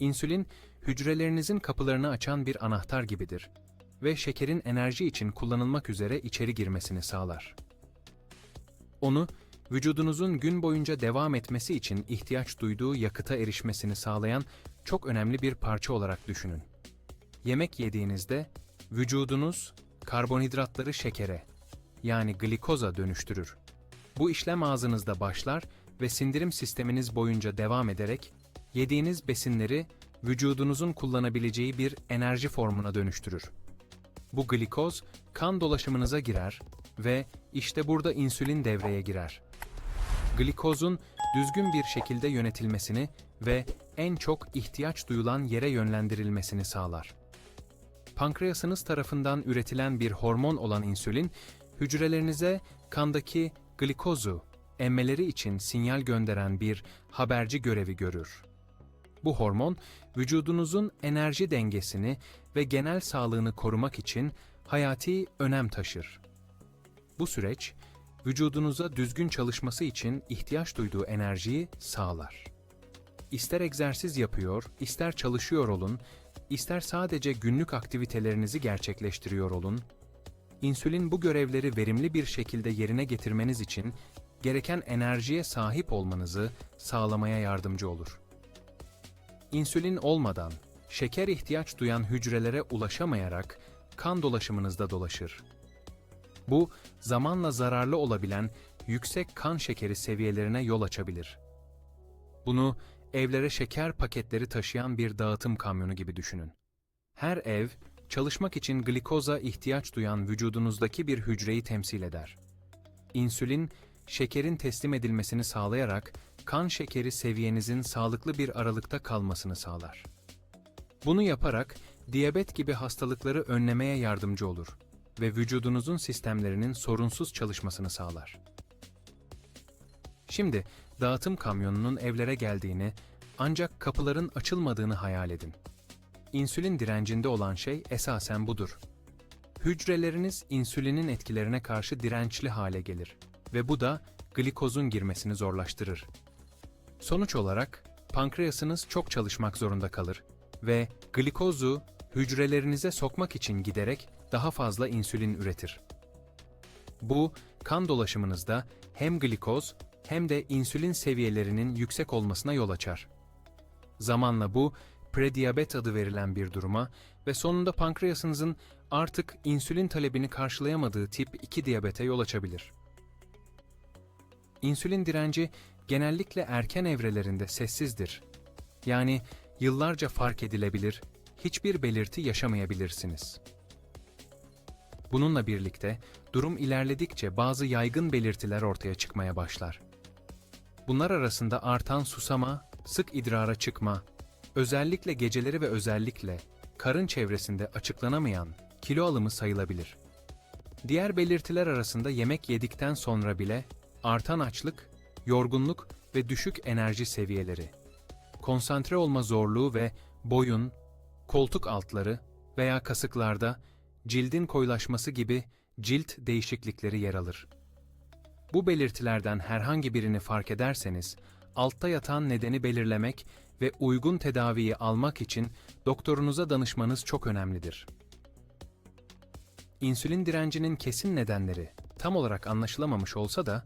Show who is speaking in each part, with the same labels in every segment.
Speaker 1: İnsülin, hücrelerinizin kapılarını açan bir anahtar gibidir ve şekerin enerji için kullanılmak üzere içeri girmesini sağlar. Onu, vücudunuzun gün boyunca devam etmesi için ihtiyaç duyduğu yakıta erişmesini sağlayan çok önemli bir parça olarak düşünün. Yemek yediğinizde vücudunuz karbonhidratları şekere yani glikoza dönüştürür. Bu işlem ağzınızda başlar ve sindirim sisteminiz boyunca devam ederek yediğiniz besinleri vücudunuzun kullanabileceği bir enerji formuna dönüştürür. Bu glikoz kan dolaşımınıza girer ve işte burada insülin devreye girer. Glikozun düzgün bir şekilde yönetilmesini ve en çok ihtiyaç duyulan yere yönlendirilmesini sağlar. Pankreasınız tarafından üretilen bir hormon olan insülin, hücrelerinize kandaki glikozu emmeleri için sinyal gönderen bir haberci görevi görür. Bu hormon, vücudunuzun enerji dengesini ve genel sağlığını korumak için hayati önem taşır. Bu süreç, vücudunuza düzgün çalışması için ihtiyaç duyduğu enerjiyi sağlar. İster egzersiz yapıyor, ister çalışıyor olun, ister sadece günlük aktivitelerinizi gerçekleştiriyor olun, insülin bu görevleri verimli bir şekilde yerine getirmeniz için gereken enerjiye sahip olmanızı sağlamaya yardımcı olur. İnsülin olmadan şeker ihtiyaç duyan hücrelere ulaşamayarak kan dolaşımınızda dolaşır. Bu zamanla zararlı olabilen yüksek kan şekeri seviyelerine yol açabilir. Bunu evlere şeker paketleri taşıyan bir dağıtım kamyonu gibi düşünün. Her ev çalışmak için glikoza ihtiyaç duyan vücudunuzdaki bir hücreyi temsil eder. İnsülin şekerin teslim edilmesini sağlayarak kan şekeri seviyenizin sağlıklı bir aralıkta kalmasını sağlar. Bunu yaparak diyabet gibi hastalıkları önlemeye yardımcı olur ve vücudunuzun sistemlerinin sorunsuz çalışmasını sağlar. Şimdi dağıtım kamyonunun evlere geldiğini ancak kapıların açılmadığını hayal edin. İnsülin direncinde olan şey esasen budur. Hücreleriniz insülinin etkilerine karşı dirençli hale gelir ve bu da glikozun girmesini zorlaştırır. Sonuç olarak pankreasınız çok çalışmak zorunda kalır ve glikozu hücrelerinize sokmak için giderek daha fazla insülin üretir. Bu kan dolaşımınızda hem glikoz hem de insülin seviyelerinin yüksek olmasına yol açar. Zamanla bu prediyabet adı verilen bir duruma ve sonunda pankreasınızın artık insülin talebini karşılayamadığı tip 2 diyabete yol açabilir. İnsülin direnci genellikle erken evrelerinde sessizdir. Yani yıllarca fark edilebilir, hiçbir belirti yaşamayabilirsiniz. Bununla birlikte durum ilerledikçe bazı yaygın belirtiler ortaya çıkmaya başlar. Bunlar arasında artan susama, sık idrara çıkma, özellikle geceleri ve özellikle karın çevresinde açıklanamayan kilo alımı sayılabilir. Diğer belirtiler arasında yemek yedikten sonra bile artan açlık, yorgunluk ve düşük enerji seviyeleri, konsantre olma zorluğu ve boyun, koltuk altları veya kasıklarda cildin koyulaşması gibi cilt değişiklikleri yer alır. Bu belirtilerden herhangi birini fark ederseniz, altta yatan nedeni belirlemek ve uygun tedaviyi almak için doktorunuza danışmanız çok önemlidir. İnsülin direncinin kesin nedenleri tam olarak anlaşılamamış olsa da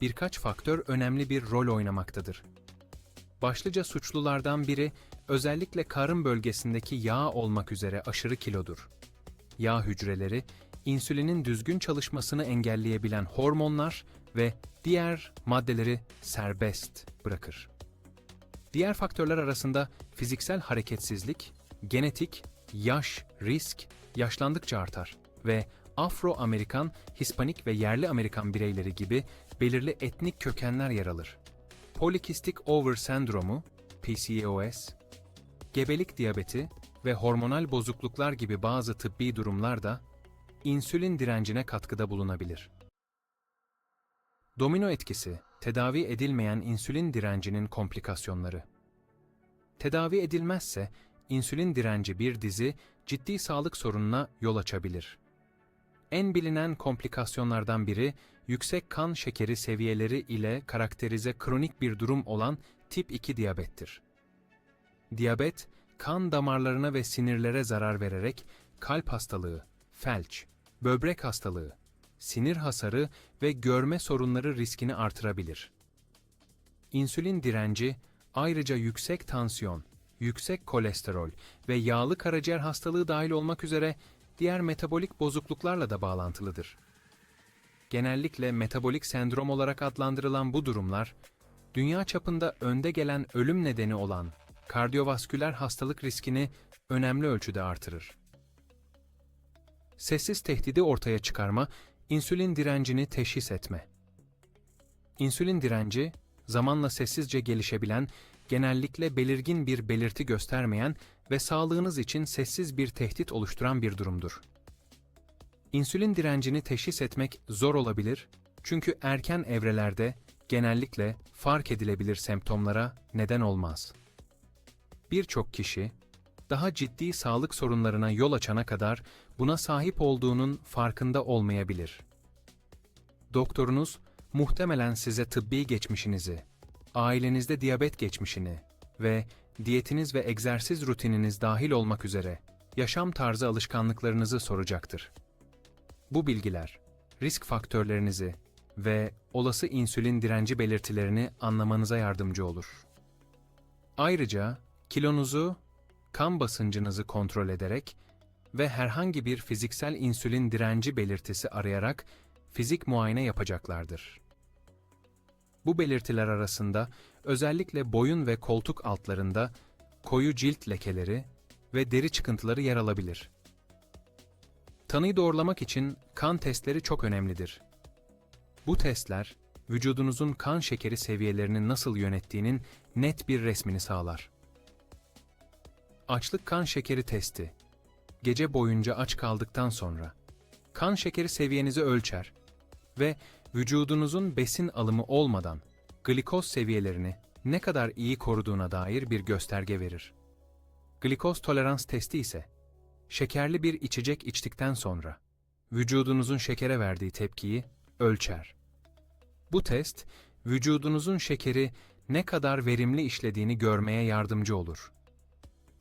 Speaker 1: birkaç faktör önemli bir rol oynamaktadır. Başlıca suçlulardan biri özellikle karın bölgesindeki yağ olmak üzere aşırı kilodur. Yağ hücreleri, insülinin düzgün çalışmasını engelleyebilen hormonlar ve diğer maddeleri serbest bırakır. Diğer faktörler arasında fiziksel hareketsizlik, genetik, yaş, risk yaşlandıkça artar ve Afro-Amerikan, Hispanik ve yerli Amerikan bireyleri gibi belirli etnik kökenler yer alır. Polikistik over sendromu, PCOS, gebelik diyabeti ve hormonal bozukluklar gibi bazı tıbbi durumlar da insülin direncine katkıda bulunabilir. Domino etkisi, tedavi edilmeyen insülin direncinin komplikasyonları. Tedavi edilmezse insülin direnci bir dizi ciddi sağlık sorununa yol açabilir. En bilinen komplikasyonlardan biri yüksek kan şekeri seviyeleri ile karakterize kronik bir durum olan tip 2 diyabettir. diyabet, kan damarlarına ve sinirlere zarar vererek kalp hastalığı, felç, böbrek hastalığı, sinir hasarı ve görme sorunları riskini artırabilir. İnsülin direnci ayrıca yüksek tansiyon, yüksek kolesterol ve yağlı karaciğer hastalığı dahil olmak üzere diğer metabolik bozukluklarla da bağlantılıdır. Genellikle metabolik sendrom olarak adlandırılan bu durumlar, dünya çapında önde gelen ölüm nedeni olan kardiyovasküler hastalık riskini önemli ölçüde artırır. Sessiz tehdidi ortaya çıkarma, insülin direncini teşhis etme. İnsülin direnci, zamanla sessizce gelişebilen, genellikle belirgin bir belirti göstermeyen ve sağlığınız için sessiz bir tehdit oluşturan bir durumdur. İnsülin direncini teşhis etmek zor olabilir çünkü erken evrelerde genellikle fark edilebilir semptomlara neden olmaz. Birçok kişi daha ciddi sağlık sorunlarına yol açana kadar buna sahip olduğunun farkında olmayabilir. Doktorunuz muhtemelen size tıbbi geçmişinizi, ailenizde diyabet geçmişini ve diyetiniz ve egzersiz rutininiz dahil olmak üzere yaşam tarzı alışkanlıklarınızı soracaktır. Bu bilgiler, risk faktörlerinizi ve olası insülin direnci belirtilerini anlamanıza yardımcı olur. Ayrıca kilonuzu, kan basıncınızı kontrol ederek ve herhangi bir fiziksel insülin direnci belirtisi arayarak fizik muayene yapacaklardır. Bu belirtiler arasında özellikle boyun ve koltuk altlarında koyu cilt lekeleri ve deri çıkıntıları yer alabilir. Tanıyı doğrulamak için kan testleri çok önemlidir. Bu testler, vücudunuzun kan şekeri seviyelerini nasıl yönettiğinin net bir resmini sağlar. Açlık kan şekeri testi. Gece boyunca aç kaldıktan sonra kan şekeri seviyenizi ölçer ve vücudunuzun besin alımı olmadan glikoz seviyelerini ne kadar iyi koruduğuna dair bir gösterge verir. Glikoz tolerans testi ise şekerli bir içecek içtikten sonra vücudunuzun şekere verdiği tepkiyi ölçer. Bu test vücudunuzun şekeri ne kadar verimli işlediğini görmeye yardımcı olur.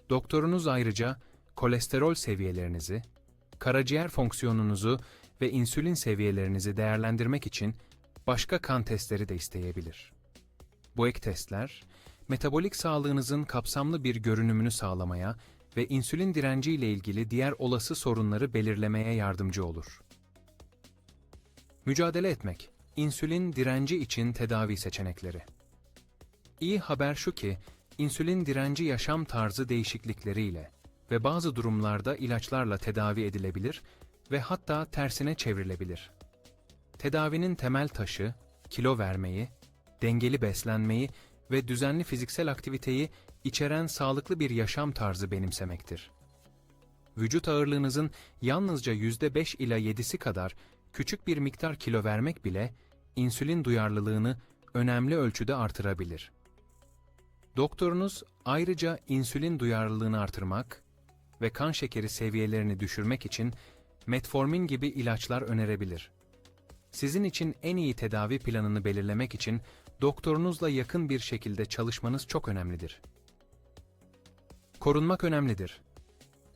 Speaker 1: Doktorunuz ayrıca kolesterol seviyelerinizi, karaciğer fonksiyonunuzu ve insülin seviyelerinizi değerlendirmek için başka kan testleri de isteyebilir. Bu ek testler, metabolik sağlığınızın kapsamlı bir görünümünü sağlamaya ve insülin direnci ile ilgili diğer olası sorunları belirlemeye yardımcı olur. Mücadele etmek, insülin direnci için tedavi seçenekleri. İyi haber şu ki, insülin direnci yaşam tarzı değişiklikleriyle ve bazı durumlarda ilaçlarla tedavi edilebilir ve hatta tersine çevrilebilir. Tedavinin temel taşı, kilo vermeyi, dengeli beslenmeyi ve düzenli fiziksel aktiviteyi içeren sağlıklı bir yaşam tarzı benimsemektir. Vücut ağırlığınızın yalnızca %5 ila 7'si kadar küçük bir miktar kilo vermek bile insülin duyarlılığını önemli ölçüde artırabilir. Doktorunuz ayrıca insülin duyarlılığını artırmak ve kan şekeri seviyelerini düşürmek için metformin gibi ilaçlar önerebilir. Sizin için en iyi tedavi planını belirlemek için doktorunuzla yakın bir şekilde çalışmanız çok önemlidir. Korunmak önemlidir.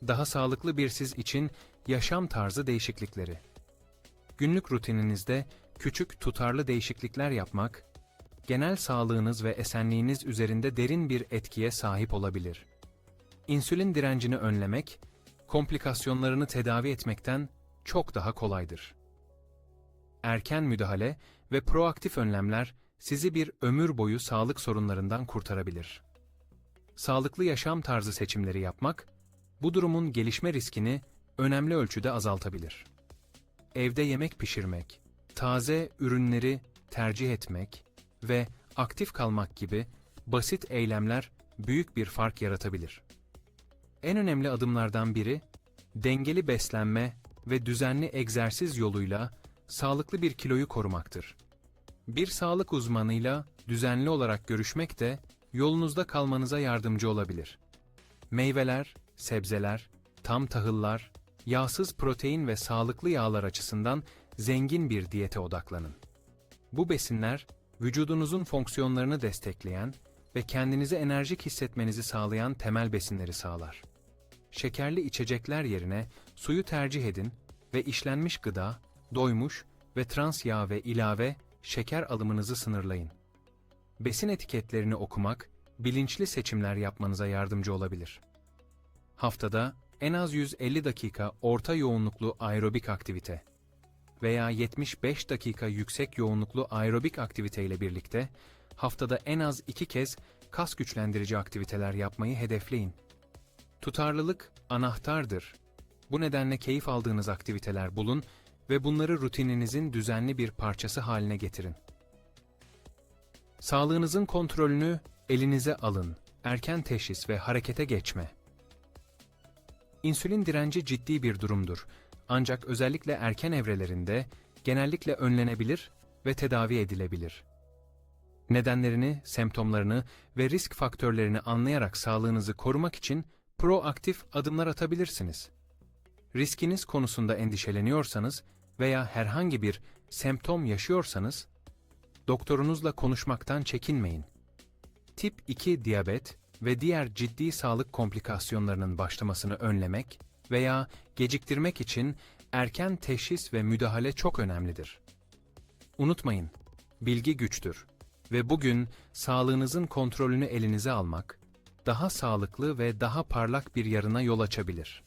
Speaker 1: Daha sağlıklı bir siz için yaşam tarzı değişiklikleri. Günlük rutininizde küçük tutarlı değişiklikler yapmak, genel sağlığınız ve esenliğiniz üzerinde derin bir etkiye sahip olabilir. İnsülin direncini önlemek, komplikasyonlarını tedavi etmekten çok daha kolaydır. Erken müdahale ve proaktif önlemler sizi bir ömür boyu sağlık sorunlarından kurtarabilir. Sağlıklı yaşam tarzı seçimleri yapmak, bu durumun gelişme riskini önemli ölçüde azaltabilir. Evde yemek pişirmek, taze ürünleri tercih etmek ve aktif kalmak gibi basit eylemler büyük bir fark yaratabilir. En önemli adımlardan biri, dengeli beslenme ve düzenli egzersiz yoluyla sağlıklı bir kiloyu korumaktır. Bir sağlık uzmanıyla düzenli olarak görüşmek de yolunuzda kalmanıza yardımcı olabilir. Meyveler, sebzeler, tam tahıllar, yağsız protein ve sağlıklı yağlar açısından zengin bir diyete odaklanın. Bu besinler, vücudunuzun fonksiyonlarını destekleyen ve kendinizi enerjik hissetmenizi sağlayan temel besinleri sağlar. Şekerli içecekler yerine suyu tercih edin ve işlenmiş gıda, doymuş ve trans yağ ve ilave şeker alımınızı sınırlayın. Besin etiketlerini okumak, bilinçli seçimler yapmanıza yardımcı olabilir. Haftada en az 150 dakika orta yoğunluklu aerobik aktivite veya 75 dakika yüksek yoğunluklu aerobik aktivite ile birlikte haftada en az iki kez kas güçlendirici aktiviteler yapmayı hedefleyin. Tutarlılık anahtardır. Bu nedenle keyif aldığınız aktiviteler bulun ve bunları rutininizin düzenli bir parçası haline getirin. Sağlığınızın kontrolünü elinize alın. Erken teşhis ve harekete geçme. İnsülin direnci ciddi bir durumdur. Ancak özellikle erken evrelerinde genellikle önlenebilir ve tedavi edilebilir. Nedenlerini, semptomlarını ve risk faktörlerini anlayarak sağlığınızı korumak için proaktif adımlar atabilirsiniz. Riskiniz konusunda endişeleniyorsanız veya herhangi bir semptom yaşıyorsanız, doktorunuzla konuşmaktan çekinmeyin. Tip 2 diyabet ve diğer ciddi sağlık komplikasyonlarının başlamasını önlemek veya geciktirmek için erken teşhis ve müdahale çok önemlidir. Unutmayın, bilgi güçtür ve bugün sağlığınızın kontrolünü elinize almak, daha sağlıklı ve daha parlak bir yarına yol açabilir.